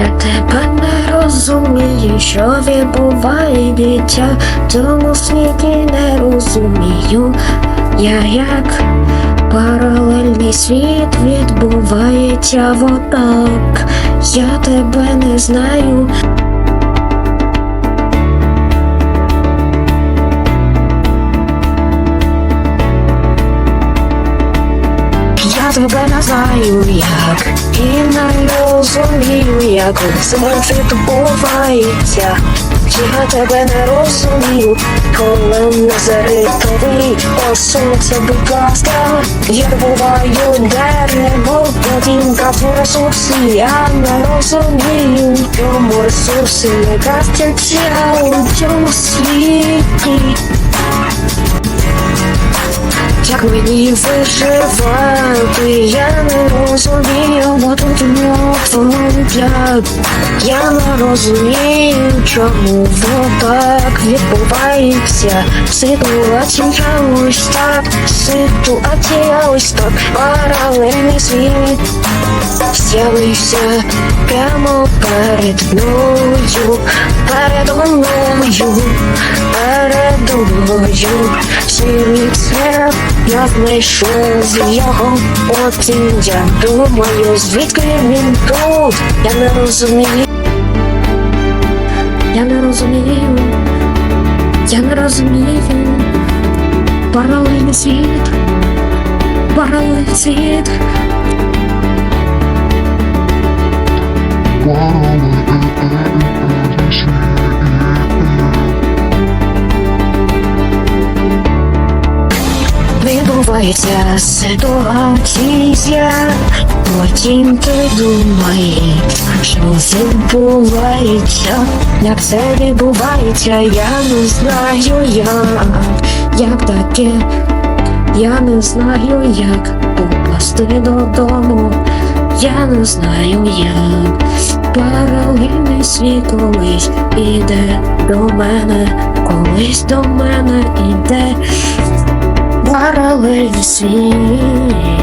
Я тебе не розумію, що відбувається в цьому світі не розумію. Я як паралельний світ відбувається отак. Я тебе не знаю. Я тебе не знаю як і не розумію, як це відбувається. Я тебе не розумію, коли не заритовий посунься, будь ласка, я добуваю дерево, потім кафу ресурси, я не розумію, чому ресурси не крафтяться у цьому світі. Як мені виживати, я не розумію, мертвий Я не розумію, чому так відбувається. Ситуація ось так, ситуація ось так, паралельний світ з'явився прямо перед мною, передо мною, передо мною. Світ це я знайшов його, потім я думаю, звідки він тут, я не розумію. Я не розумію, я не розумію. Паралельний світ, паралельний світ. Відбувається ситуація, потім ти думаєш, що відбувається, як це відбувається, я не знаю як, як таке, я не знаю як. Попасти додому, я не знаю як. Паралельний світ колись іде до мене, колись до мене іде. Паралельний світ